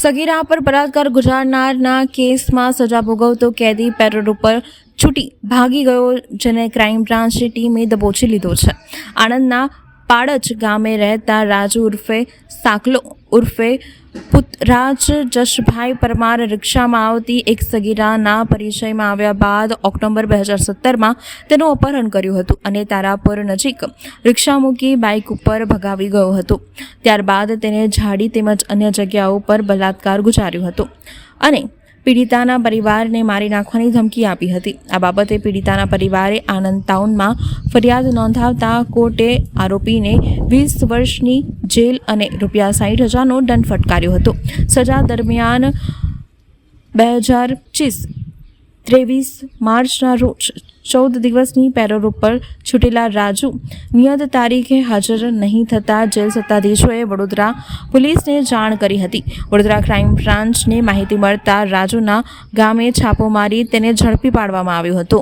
સગીરા પર બળાત્કાર ગુજારનારના કેસમાં સજા ભોગવતો કેદી પેરોલ ઉપર છૂટી ભાગી ગયો, જેને ક્રાઇમ બ્રાન્ચની ટીમે દબોચી લીધો છે. આણંદના પાડજ ગામે રહેતા રાજુ ઉર્ફે સાકલો ઉર્ફે પુતરાજ જશભાઈ પરમાર રિક્ષામાં આવતી એક સગીરાના પરિચયમાં આવ્યા બાદ ઓક્ટોબર બે હજાર સત્તરમાં તેનું અપહરણ કર્યું હતું અને તારાપુર નજીક રિક્ષા મૂકી બાઇક ઉપર ભગાવી ગયો હતો. ત્યારબાદ તેને ઝાડી તેમજ અન્ય જગ્યાઓ પર બલાત્કાર ગુજાર્યો હતો અને પીડિતાના પરિવારને મારી નાખવાની ધમકી આપી હતી. આ બાબતે પીડિતાના પરિવારે આનંદ ટાઉનમાં ફરિયાદ નોંધાવતા કોર્ટે આરોપીને વીસ વર્ષની જેલ અને રૂપિયા સાઠ હજારનો દંડ ફટકાર્યો હતો. સજા દરમિયાન બે હજાર પચીસ ત્રેવીસ માર્ચના રોજ ચૌદ દિવસની પેરોલ ઉપર છૂટેલા રાજુ નિયત તારીખે હાજર નહીં થતા જેલ સત્તાધીશોએ વડોદરા પોલીસને જાણ કરી હતી. વડોદરા ક્રાઇમ બ્રાન્ચને માહિતી મળતા રાજુના ગામે છાપો મારી તેને ઝડપી પાડવામાં આવ્યો હતો.